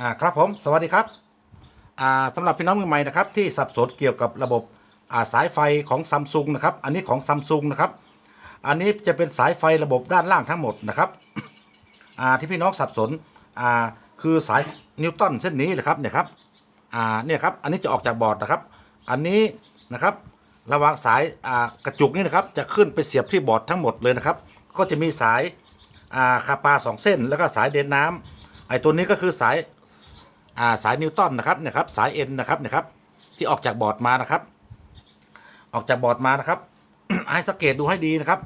อ่าครับผมสวัสดีครับอ่าสำหรับพี่น้องมือใหม่นะครับที่สับสนเกี่ยวกับระบบอ่าสายไฟของซัมซุงนะครับอันนี้ของซัมซุงนะครับอันนี้จะเป็นสายไฟระบบด้านล่างทั้งหมดนะครับอ่าที่พี่น้องสับสนอ่าคือสายนิวตันเส้นนี้นะครับเนี่ยครับอ่าเนี่ยครับอันนี้จะออกจากบอร์ดนะครับ อันนี้นะครับ ระหว่างสายอ่ากระจุกนี่นะครับจะขึ้นไปเสียบที่บอร์ดทั้งหมดเลยนะครับ ก็จะมีสายอ่าคาปาสองเส้น แล้วก็สายเดินน้ำไอ้ตัวนี้ก็คือสาย อ่าสายนิวตันนะครับเนี่ยครับสายเอ็นนะครับเนี่ยครับที่ออกจากบอร์ดมานะครับ ออกจากบอร์ดมานะครับให้สังเกตดูให้ดีนะครับ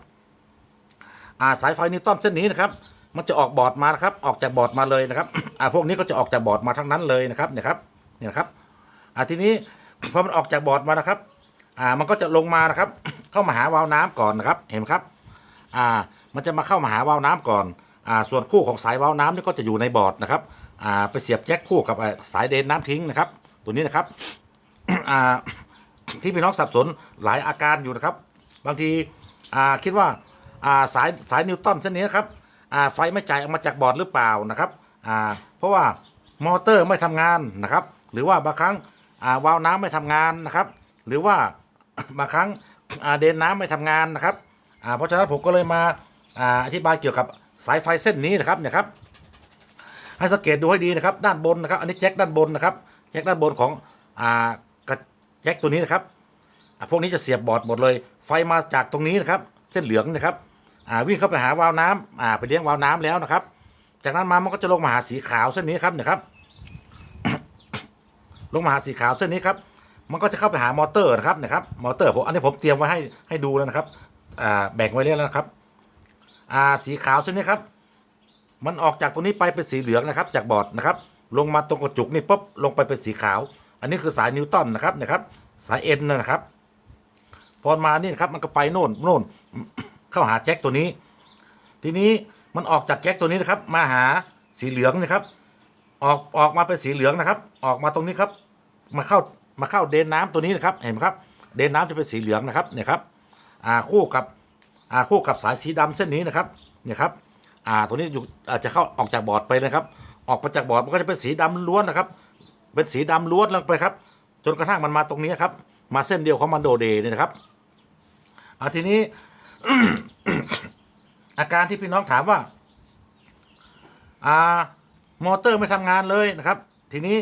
อ่าสายไฟนิวตันเส้นนี้นะครับ มันจะออกบอร์ดมานะครับออกจากบอร์ดมาเลยนะครับอ่าพวกนี้ก็จะออกจากบอร์ดมาทั้งนั้นเลยนะครับเนี่ยครับเนี่ยครับอ่าทีนี้พอมันออกจากบอร์ดมานะครับอ่ามันก็จะลงมานะครับ เข้ามาหาวาล์วน้ำก่อนนะครับ เห็นไหมครับอ่ามันจะมาเข้ามาหาวาล์วน้ำก่อนอ่าส่วนคู่ของสายวาล์วน้ำนี่ก็จะอยู่ในบอร์ดนะครับ อ่าไปเสียบแจ็คคู่กับสายเดนน้ำทิ้งนะครับ ตัวนี้นะครับอ่าที่พี่น้องสับสนหลายอาการอยู่นะครับ บางทีอ่าคิดว่าอ่าสายสายนิวตันเส้นนี้นะครับอ่าไฟไม่จ่ายออกมาจากบอร์ดหรือเปล่านะครับอ่าเพราะว่ามอเตอร์ไม่ทำงานนะครับ หรือว่าบางครั้งอ่าวาล์วน้ำไม่ทำงานนะครับ หรือว่าบางครั้งเดนน้ำไม่ทำงานนะครับเพราะฉะนั้นผมก็เลยมาอธิบายเกี่ยวกับสายไฟเส้นนี้นะครับเนี่ยครับ ให้สังเกตดูให้ดีนะครับ ด้านบนนะครับ อันนี้แจ็คด้านบนนะครับ แจ็คด้านบนของอ่ากระแจ็คตัวนี้นะครับอ่าพวกนี้จะเสียบบอร์ดหมดเลย ไฟมาจากตรงนี้นะครับ เส้นเหลืองนะครับอ่าวิ่งเข้าไปหาวาล์วน้ำอ่าไปเลี้ยงวาล์วน้ำแล้วนะครับ จากนั้นมามันก็จะลงมาหาสีขาวเส้นนี้ครับเนะครับ ลงมาหาสีขาวเส้นนี้ครับ มันก็จะเข้าไปหามอเตอร์นะครับนะครับมอเตอร์ผมอันนี้ผมเตรียมไว้ให้ให้ดูแล้วนะครับอ่าแบ่งไว้เรียบแล้วนะครับอ่าสีขาวเส้นนี้ครับ มันออกจากตรงนี้ไปเป็นสีเหลืองนะครับ จากบอร์ดนะครับ ลงมาตรงกระจุกนี่ปุ๊บลงไปเป็นสีขาว อันนี้คือสายนิวตันนะครับนะครับ สายเอ็นนะครับ พอมานี่นะครับ มันก็ไปโน่นโน่นเข้าหาแจ็คตัวนี้ ทีนี้มันออกจากแจ็คตัวนี้นะครับ มาหาสีเหลืองนะครับ ออกออกมาเป็นสีเหลืองนะครับ ออกมาตรงนี้ครับ มาเข้ามาเข้าเดนน้ำตัวนี้นะครับ เห็นไหมครับ เดนน้ำจะเป็นสีเหลืองนะครับเนี่ยครับ อ่าคู่กับอ่าคู่กับสายสีดำเส้นนี้นะครับเนี่ยครับ อ่าตัวนี้อยู่อาจจะเข้าออกจากบอร์ดไปนะครับ ออกมาจากบอร์ดมันก็จะเป็นสีดำล้วนนะครับ เป็นสีดำล้วนลงไปครับ จนกระทั่งมันมาตรงนี้ครับ มาเส้นเดียวของมันโดเดเนี่ยนะครับอ่าทีนี้ อาการที่พี่น้องถามว่า อ่ามอเตอร์ไม่ทำงานเลยนะครับ ทีนี้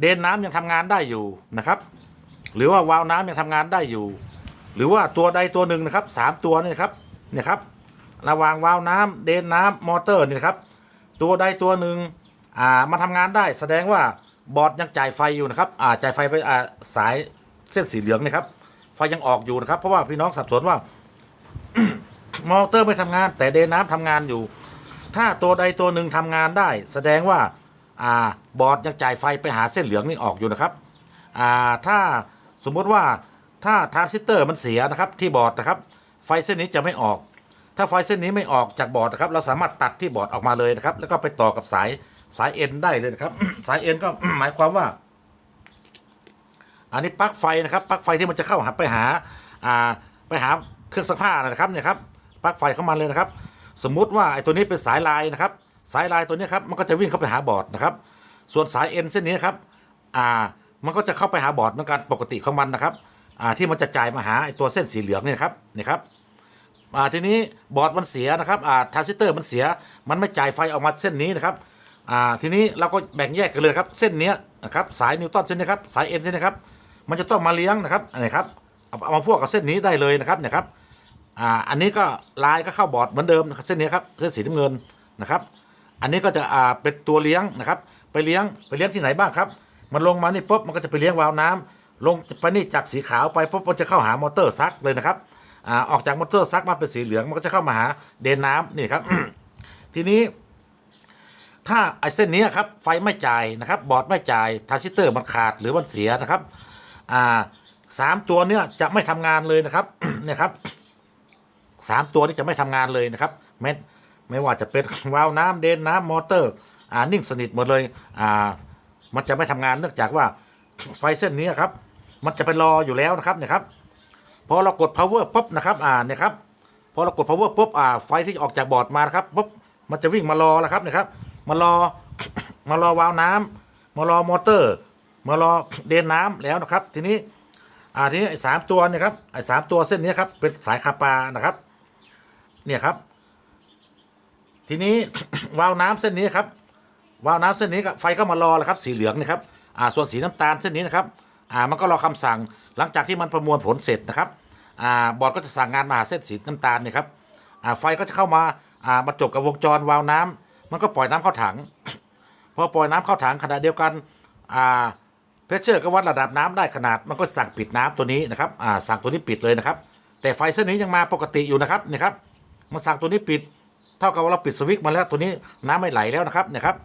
เดนน้ำยังทำงานได้อยู่นะครับ หรือว่าวาล์วน้ำยังทำงานได้อยู่ หรือว่าตัวใดตัวหนึ่งนะครับสามตัวนี่ครับเนี่ยครับ ระหว่างวาล์วน้ำเดนน้ำมอเตอร์นี่นะครับตัวใดตัวหนึ่งอ่ามาทำงานได้แสดงว่าบอร์ดยังจ่ายไฟอยู่นะครับอ่าจ่ายไฟไปอ่าสายเส้นสีเหลืองนะครับไฟยังออกอยู่นะครับ เพราะว่าพี่น้องสับสนว่ามอเตอร์ไม่ทำงาน แต่เดนน้ำทำงานอยู่ ถ้าตัวใดตัวหนึ่งทำงานได้ แสดงว่าอ่าบอร์ดยังจ่ายไฟไปหาเส้นเหลืองนี่ออกอยู่นะครับอ่าถ้าสมมติว่าถ้าทรานซิสเตอร์มันเสียนะครับที่บอร์ดนะครับ ไฟเส้นนี้จะไม่ออก ถ้าไฟเส้นนี้ไม่ออกจากบอร์ดนะครับ เราสามารถตัดที่บอร์ดออกมาเลยนะครับ แล้วก็ไปต่อกับสายสายเอ็นได้เลยนะครับ สายเอ็นก็หมายความว่า อันนี้ปลั๊กไฟนะครับปลั๊กไฟที่มันจะเข้าหาไปหาอ่าไปหาเครื่องซักผ้านะครับเนี่ยครับปลั๊กไฟเข้ามาเลยนะครับ สมมุติว่าไอ้ตัวนี้เป็นสายลายนะครับ สายลายตัวนี้ครับมันก็จะวิ่งเข้าไปหาบอร์ดนะครับ ส่วนสายเอ็นเส้นนี้ครับอ่ามันก็จะเข้าไปหาบอร์ดเหมือนกันปกติของมันนะครับอ่าที่มันจะจ่ายมาหาไอ้ตัวเส้นสีเหลืองเนี่ยครับเนี่ยครับ อ่าทีนี้บอร์ดมันเสียนะครับอ่าทรานซิสเตอร์มันเสีย มันไม่จ่ายไฟออกมาเส้นนี้นะครับอ่าทีนี้เราก็แบ่งแยกกันเลยครับ เส้นเนี้ยนะครับสายนิวตันเส้นนี้ครับสายเอ็นเส้นนี้ครับมันจะต้องมาเลี้ยงนะครับอันนี้ครับเอามาพ่วกกับเส้นนี้ได้เลยนะครับเนี่ยครับอ่าอันนี้ก็ลายก็เข้าบอร์ดเหมือนเดิมนะครับเส้นนี้ครับเส้นสีน้ำเงินนะครับ อันนี้ก็จะอ่าเป็นตัวเลี้ยงนะครับ ไปเลี้ยงไปเลี้ยงที่ไหนบ้างครับ มันลงมานี่ปุ๊บมันก็จะไปเลี้ยงวาล์วน้ำลงไปนี่จากสีขาวไปปุ๊บมันจะเข้าหามอเตอร์ซักเลยนะครับ อ่าออกจากมอเตอร์ซักมาเป็นสีเหลืองมันก็จะเข้ามาหาเดนน้ำนี่ครับ ทีนี้ ถ้าไอ้เส้นนี้ครับไฟไม่จ่ายนะครับ บอร์ดไม่จ่ายทรานซิสเตอร์มันขาดหรือมันเสียนะครับอ่าสามตัวเนี้ยจะไม่ทำงานเลยนะครับเนี่ยครับสามตัวนี้จะไม่ทำงานเลยนะครับไม่ไม่ว่าจะเป็นวาล์วน้ำเดนน้ำมอเตอร์อ่านิ่งสนิทหมดเลยอ่ามันจะไม่ทำงานเนื่องจากว่าไฟเส้นนี้ครับ มันจะไปรออยู่แล้วนะครับเนี่ยครับ พอเรากด power ปุ๊บนะครับอ่าเนี่ยครับพอเรากด power ปุ๊บอ่าไฟที่ออกจากบอร์ดมานะครับปุ๊บมันจะวิ่งมารอแล้วครับเนี่ยครับมารอมารอวาล์วน้มารอมอเตอร์ มารอเดนน้ำแล้วนะครับ ทีนี้อ่าทีนี้ไอ้สามตัวเนี่ยครับไอ้สามตัวเส้นนี้ครับเป็นสายคาปานะครับ เนี่ยครับ ทีนี้วาล์วน้ำเส้นนี้ครับวาล์วน้ำเส้นนี้ก็ไฟก็มารอแล้วครับ สีเหลืองนะครับอ่าส่วนสีน้ำตาลเส้นนี้นะครับ อ่ามันก็รอคำสั่งหลังจากที่มันประมวลผลเสร็จนะครับอ่าบอร์ดก็จะสั่งงานมาหาเส้นสีน้ำตาลเนี่ยครับอ่าไฟก็จะเข้ามาอ่ามาจบกับวงจรวาล์วน้ำมันก็ปล่อยน้ำเข้าถังพอปล่อยน้ำเข้าถังขณะเดียวกันอ่าเพชเชอร์ก็วัดระดับน้ำได้ขนาด มันก็สั่งปิดน้ำตัวนี้นะครับอ่าสั่งตัวนี้ปิดเลยนะครับ แต่ไฟเส้นนี้ยังมาปกติอยู่นะครับเนี่ยครับมันสั่งตัวนี้ปิด เท่ากับว่าเราปิดสวิตช์มาแล้วตัวนี้น้ำไม่ไหลแล้วนะครับเนี่ยครับ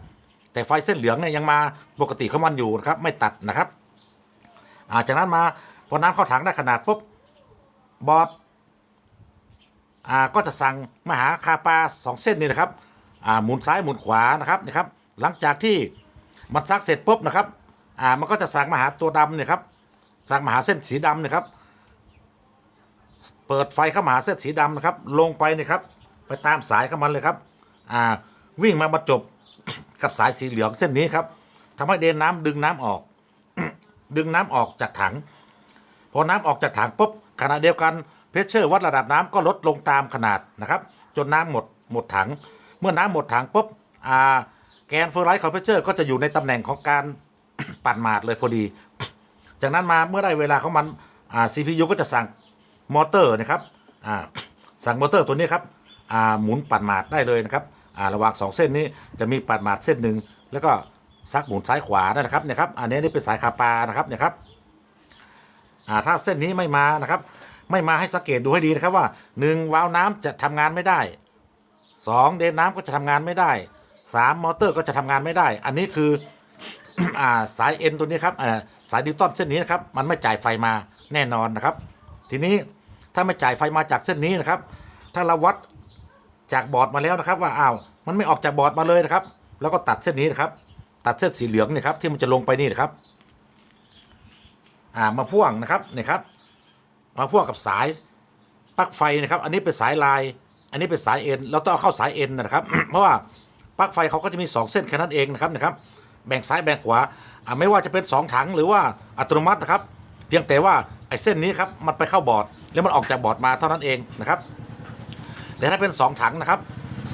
แต่ไฟเส้นเหลืองเนี่ยยังมาปกติของมันอยู่นะครับไม่ตัดนะครับ อ่าจากนั้นมาพอน้ำเข้าถังได้ขนาดปุ๊บบอร์ดอ่าก็จะสั่งมาหาคาปลาสองเส้นนี่นะครับอ่าหมุนซ้ายหมุนขวานะครับนะครับ หลังจากที่มันซักเสร็จปุ๊บนะครับอ่ามันก็จะสั่งมาหาตัวดำเนี่ยครับสั่งมาหาเส้นสีดำเนี่ยครับ เปิดไฟเข้ามาหาเส้นสีดำนะครับ ลงไปนี่ครับ ไปตามสายเข้ามันเลยครับอ่าวิ่งมาบรรจบกับสายสีเหลืองเส้นนี้ครับทำให้เดนน้ำดึงน้ำออก ดึงน้ำออกจากถัง พอน้ำออกจากถังปุ๊บขณะเดียวกันเพชเชอร์วัดระดับน้ำก็ลดลงตามขนาดนะครับ จนน้ำหมดหมดถัง เมื่อน้ำหมดถังปุ๊บอ่าแกนเฟอร์ไรท์คอมเพรสเชอร์ก็จะอยู่ในตำแหน่งของการปั่นหมาดเลยพอดี จากนั้นมาเมื่อได้เวลาของมันอ่า CPU ก็จะสั่งมอเตอร์นะครับอ่าสั่งมอเตอร์ตัวนี้ครับอ่าหมุนปั่นหมาดได้เลยนะครับอ่าระหว่างสองเส้นนี้จะมีปั่นหมาดเส้นหนึ่งแล้วก็ ซักหมุนซ้ายขวาได้นะครับเนี่ยครับอันนี้นี่เป็นสายคาปานะครับเนี่ยครับอ่าถ้าเส้นนี้ไม่มานะครับ ไม่มาให้สังเกตดูให้ดีนะครับว่าหนึ่งวาล์วน้ำจะทำงานไม่ได้สองเดนน้ำก็จะทำงานไม่ได้สามมอเตอร์ก็จะทำงานไม่ได้ อันนี้คืออ่าสายเอ็นตัวนี้ครับอ่าสายดิวตันเส้นนี้นะครับมันไม่จ่ายไฟมาแน่นอนนะครับ ทีนี้ถ้าไม่จ่ายไฟมาจากเส้นนี้นะครับ ถ้าเราวัดจากบอร์ดมาแล้วนะครับ ว่าอ้าวมันไม่ออกจากบอร์ดมาเลยนะครับ แล้วก็ตัดเส้นนี้นะครับ ตัดเส้นสีเหลืองนี่ครับที่มันจะลงไปนี่นะครับ อ่ามาพ่วงนะครับนี่ครับ มาพ่วงกับสายปลั๊กไฟนะครับ อันนี้เป็นสายลาย อันนี้เป็นสายเอ็นเราต้องเอาเข้าสายเอ็นนะครับ เพราะว่าปลั๊กไฟเขาก็จะมีสองเส้นแค่นั้นเองนะครับนะครับ แบ่งซ้ายแบ่งขวาอ่าไม่ว่าจะเป็น 2 ถังหรือว่าอัตโนมัตินะครับ เพียงแต่ว่าไอ้เส้นนี้ครับมันไปเข้าบอร์ดแล้วมันออกจากบอร์ดมาเท่านั้นเองนะครับ แต่ถ้าเป็น 2 ถังนะครับ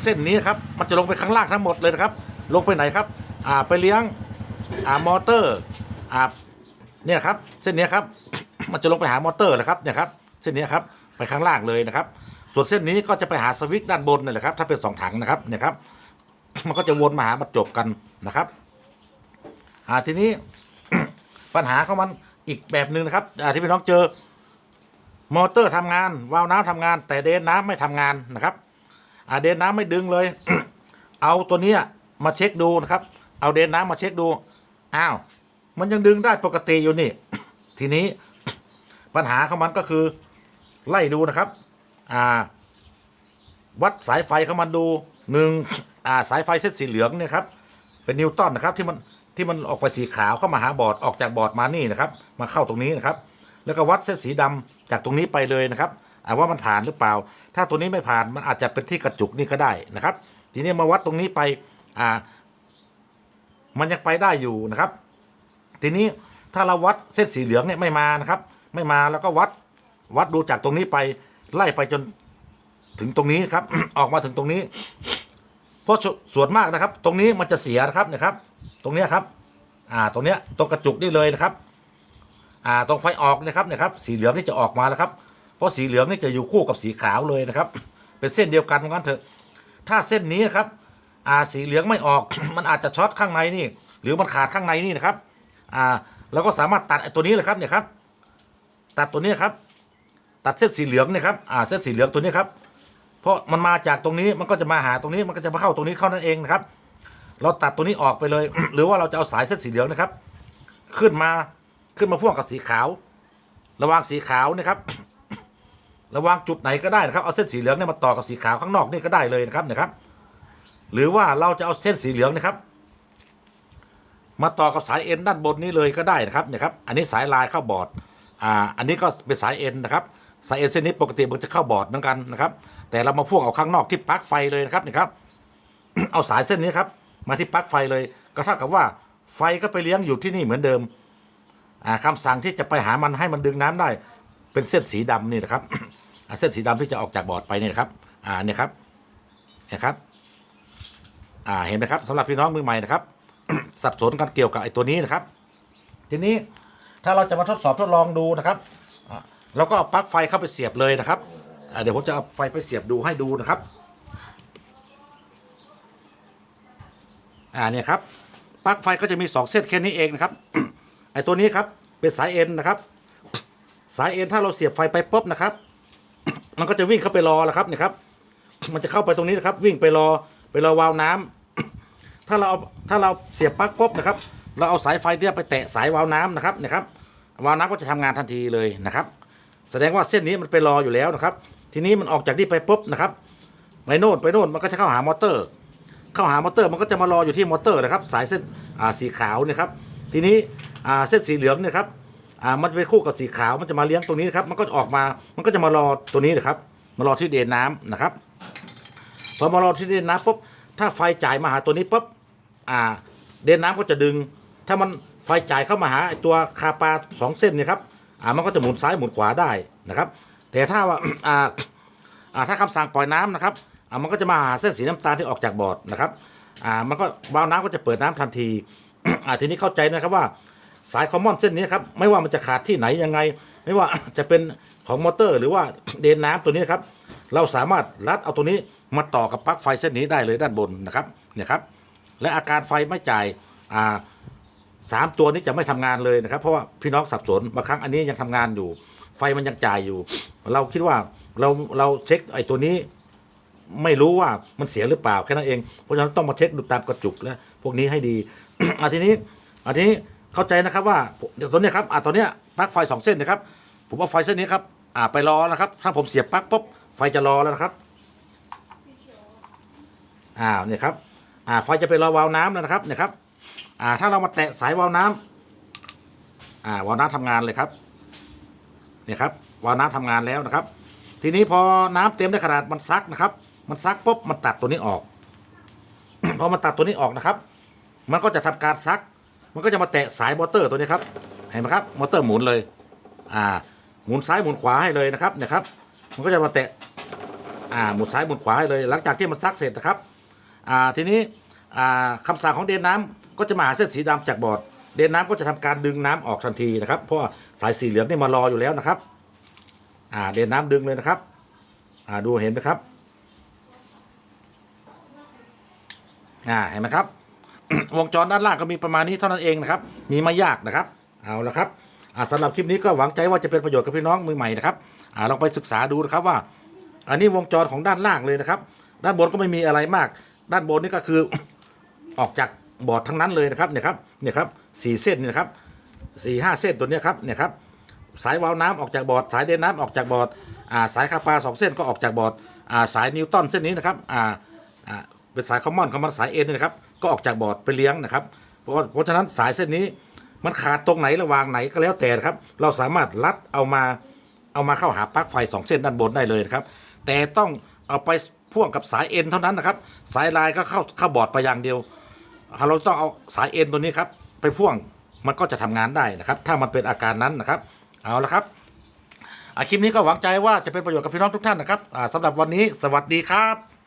เส้นนี้ครับมันจะลงไปข้างล่างทั้งหมดเลยนะครับ ลงไปไหนครับ อ่าไปเลี้ยงอ่ามอเตอร์อ่าเนี่ยครับเส้นนี้ครับมันจะลงไปหามอเตอร์นะครับเนี่ยครับเส้นนี้ครับไปข้างล่างเลยนะครับ ส่วนเส้นนี้ก็จะไปหาสวิตช์ด้านบนนี่แหละครับถ้าเป็น 2 ถังนะครับเนี่ยครับมันก็จะวนมาหามาจบกันนะครับอ่าทีนี้ปัญหาของมันอีกแบบหนึ่งนะครับอ่าที่พี่น้องเจอมอเตอร์ทำงานวาล์วน้ำทำงาน แต่เดนน้ำไม่ทำงานนะครับอ่าเดนน้ำไม่ดึงเลย เอาตัวนี้มาเช็คดูนะครับ เอาเดนน้ำมาเช็คดู อ้าว มันยังดึงได้ปกติอยู่นี่ ทีนี้ปัญหาของมันก็คือ ไล่ดูนะครับ อ่า วัดสายไฟของมันดูหนึ่งอ่าสายไฟเส้นสีเหลืองเนี่ยครับ เป็นนิวตันนะครับที่มันที่มันออกไปสีขาวเข้ามาหาบอร์ดออกจากบอร์ดมานี่นะครับ มาเข้าตรงนี้นะครับ แล้วก็วัดเส้นสีดำจากตรงนี้ไปเลยนะครับว่ามันผ่านหรือเปล่า ถ้าตัวนี้ไม่ผ่านมันอาจจะเป็นที่กระจุกนี่ก็ได้นะครับ ทีนี้มาวัดตรงนี้ไปอ่า มันยังไปได้อยู่นะครับ ทีนี้ถ้าเราวัดเส้นสีเหลืองเนี่ยไม่มานะครับ ไม่มาแล้วก็วัดวัดดูจากตรงนี้ไปไล่ไปจนถึงตรงนี้ครับ ออกมาถึงตรงนี้ เพราะส่วนมากนะครับ ตรงนี้มันจะเสียนะครับนะครับ ตรงเนี้ยครับ อ่าตรงเนี้ยตรงกระจุกนี่เลยนะครับ อ่าตรงไฟออกนะครับเนี่ยครับ สีเหลืองนี่จะออกมาแล้วครับ เพราะสีเหลืองนี่จะอยู่คู่กับสีขาวเลยนะครับ เป็นเส้นเดียวกันเหมือนกันเถอะ ถ้าเส้นนี้นครับ อ่าสีเหลืองไม่ออก มันอาจจะช็อตข้างในนี่ หรือมันขาดข้างในนี่นะครับอ่าเราก็สามารถตัดไอตัวนี้เลยครับเนี่ยครับ ตัดตัวนี้ครับ ตัดเส้นสีเหลืองเนี่ยครับอ่าเส้นสีเหลืองตัวนี้ครับ เพราะมันมาจากตรงนี้มันก็จะมาหาตรงนี้มันก็จะมาเข้าตรงนี้เข้านั่นเองนะครับ เราตัดตัวนี้ออกไปเลย หรือว่าเราจะเอาสายเส้นสีเหลืองนะครับ ขึ้นมาขึ้นมาพ่วงกับสีขาว ระหว่างสีขาวนะครับระหว่างจุดไหนก็ได้นะครับ เอาเส้นสีเหลืองเนี่ยมาต่อกับสีขาวข้างนอกนี่ก็ได้เลยนะครับเนะครับ หรือว่าเราจะเอาเส้นสีเหลืองนะครับ มาต่อกับสายเอ็นด้านบนนี้เลยก็ได้นะครับเนี่ยครับอันนี้สายลายเข้าบอร์ดอ่าอันนี้ก็เป็นสายเอ็นนะครับสายเอ็นเส้นนี้ปกติมันจะเข้าบอร์ดเหมือนกันนะครับ แต่เรามาพ่วงเอาข้างนอกที่ปลั๊กไฟเลยนะครับเนี่ยครับเอาสายเส้นนี้ครับมาที่ปลั๊กไฟเลยก็เท่ากับว่าไฟก็ไปเลี้ยงอยู่ที่นี่เหมือนเดิมอ่าคำสั่งที่จะไปหามันให้มันดึงน้ำได้ เป็นเส้นสีดำนี่นะครับเส้นสีดำที่จะออกจากบอร์ดไปเนี่ยนะครับ อ่าเนี่ยครับเนี่ยครับ อ่าเห็นไหมครับสำหรับพี่น้องมือใหม่นะครับ สับสนกันเกี่ยวกับไอ้ตัวนี้นะครับ ทีนี้ถ้าเราจะมาทดสอบทดลองดูนะครับอ่าเราก็เอาปลั๊กไฟเข้าไปเสียบเลยนะครับเดี๋ยวผมจะเอาไฟไปเสียบดูให้ดูนะครับอ่าเนี่ยครับปลั๊กไฟก็จะมีสองเส้นแค่นี้เองนะครับไอ้ตัวนี้ครับเป็นสายเอ็นนะครับ สายเอ็นถ้าเราเสียบไฟไปปุ๊บนะครับ มันก็จะวิ่งเข้าไปรอแล้วครับเนี่ยครับ มันจะเข้าไปตรงนี้นะครับ วิ่งไปรอไปรอวาล์วน้ำ ถ้าเราเอาถ้าเราเสียบปลั๊กปุ๊บนะครับ เราเอาสายไฟเนี่ยไปแตะสายวาล์วน้ำนะครับนะครับวาล์วน้ำก็จะทำงานทันทีเลยนะครับ แสดงว่าเส้นนี้มันไปรออยู่แล้วนะครับ ทีนี้มันออกจากนี่ไปปุ๊บนะครับไปโน่นไปโน่นมันก็จะเข้าหามอเตอร์ เข้าหามอเตอร์มันก็จะมารออยู่ที่มอเตอร์นะครับ สายเส้นอ่าสีขาวนะครับ ทีนี้อ่าเส้นสีเหลืองเนี่ยครับอ่ามันไปคู่กับสีขาวมันจะมาเลี้ยงตรงนี้นะครับ มันก็ออกมามันก็จะมารอตัวนี้นะครับ มารอที่เดนน้ำนะครับพอมารอที่เดนน้ำปุ๊บถ้าไฟจ่ายมาหาตัวนี้ปุ๊บ อ่า เดนน้ำก็จะดึง ถ้ามันไฟจ่ายเข้ามาหาไอตัวคาปาสองเส้นเนี่ยครับอ่ามันก็จะหมุนซ้ายหมุนขวาได้นะครับ แต่ถ้าว่าอ่าอ่าถ้าคำสั่งปล่อยน้ำนะครับอ่ามันก็จะมาหาเส้นสีน้ำตาลที่ออกจากบอร์ดนะครับอ่ามันก็วาล์วน้ำก็จะเปิดน้ำทันทีอ่าทีนี้เข้าใจนะครับว่าสายคอมมอนเส้นนี้ครับไม่ว่ามันจะขาดที่ไหนยังไง ไม่ว่าจะเป็นของมอเตอร์ หรือว่าเดนน้ำตัวนี้ครับ เราสามารถรัดเอาตัวนี้มาต่อกับปลั๊กไฟเส้นนี้ได้เลยด้านบนนะครับเนี่ยครับ และอาการไฟไม่จ่ายอ่าสามตัวนี้จะไม่ทำงานเลยนะครับ เพราะว่าพี่น้องสับสนบางครั้งอันนี้ยังทำงานอยู่ ไฟมันยังจ่ายอยู่ เราคิดว่าเราเราเช็คไอ้ตัวนี้ ไม่รู้ว่ามันเสียหรือเปล่าแค่นั้นเองเพราะฉะนั้นต้องมาเช็คดูตามกระจุกและพวกนี้ให้ดีอะทีนี้อันนี้เข้าใจนะครับว่าเดี๋ยวตัวนี้ครับอะตัวเนี้ยปลั๊กไฟสองเส้นนะครับ ผมเอาไฟเส้นนี้ครับอ่าไปรอนะครับ ถ้าผมเสียบปลั๊กปุ๊บไฟจะรอแล้วนะครับอ้าวเนี่ยครับ อ่าไฟจะไปรอวาล์วน้ำแล้วนะครับเนี่ยครับอ่าถ้าเรามาแตะสายวาล์วน้ำอ่าวาล์วน้ำทำงานเลยครับเนี่ยครับวาล์วน้ำทำงานแล้วนะครับ ทีนี้พอน้ำเต็มได้ขนาดมันซักนะครับ มันซักปุ๊บมันตัดตัวนี้ออกพอมันตัดตัวนี้ออกนะครับ มันก็จะทำการซัก มันก็จะมาแตะสายมอเตอร์ตัวนี้ครับเห็นไหมครับมอเตอร์หมุนเลยอ่าหมุนซ้ายหมุนขวาให้เลยนะครับเนี่ยครับ มันก็จะมาแตะอ่าหมุนซ้ายหมุนขวาให้เลย หลังจากที่มันซักเสร็จนะครับ อ่าทีนี้ อ่าคำสั่งของเดนน้ำก็จะมาหาเส้นสีดำจากบอร์ดเดนน้ำก็จะทำการดึงน้ำออกทันทีนะครับ เพราะสายสีเหลืองนี่มารออยู่แล้วนะครับอ่าเดนน้ำดึงเลยนะครับอ่าดูเห็นไหมครับอ่าเห็นไหมครับ วงจรด้านล่างก็มีประมาณนี้เท่านั้นเองนะครับ มีไม่ยากนะครับ เอาละครับอ่าสำหรับคลิปนี้ก็หวังใจว่าจะเป็นประโยชน์กับพี่น้องมือใหม่นะครับอ่าลองไปศึกษาดูนะครับว่า อันนี้วงจรของด้านล่างเลยนะครับ ด้านบนก็ไม่มีอะไรมาก ด้านบนนี่ก็คือ ออกจากบอร์ดทั้งนั้นเลยนะครับเนี่ยครับเนี่ยครับสี่เส้นเนี่นะครับสี่ห้าเส้นตัวเนี้ยครับเนี่ยครับสายวาล์วน้ำออกจากบอร์ดสายเดินน้ำออกจากบอร์ดอ่าสายคาปาสองเส้นก็ออกจากบอร์ดอ่าสายนิวตันเส้นนี้นะครับอ่าอ่าเป็นสายคอมมอนคอมมอนสายเอ็นนี่นะครับก็ออกจากบอร์ดไปเลี้ยงนะครับเพราะเพราะฉะนั้นสายเส้นนี้มันขาดตรงไหนระหว่างไหนก็แล้วแต่ครับ เราสามารถรัดเอามาเอามาเข้าหาปลั๊กไฟสองเส้นด้านบนได้เลยนะครับ แต่ต้องเอาไปพ่วงกับสายเอ็นเท่านั้นนะครับ สายลายก็เข้าเข้าบอร์ดไปอย่างเดียว เราต้องเอาสายเอ็นตัวนี้ครับไปพ่วงมันก็จะทำงานได้นะครับ ถ้ามันเป็นอาการนั้นนะครับเอาละครับคลิปนี้ก็หวังใจว่าจะเป็นประโยชน์กับพี่น้องทุกท่านนะครับสำหรับวันนี้สวัสดีครับ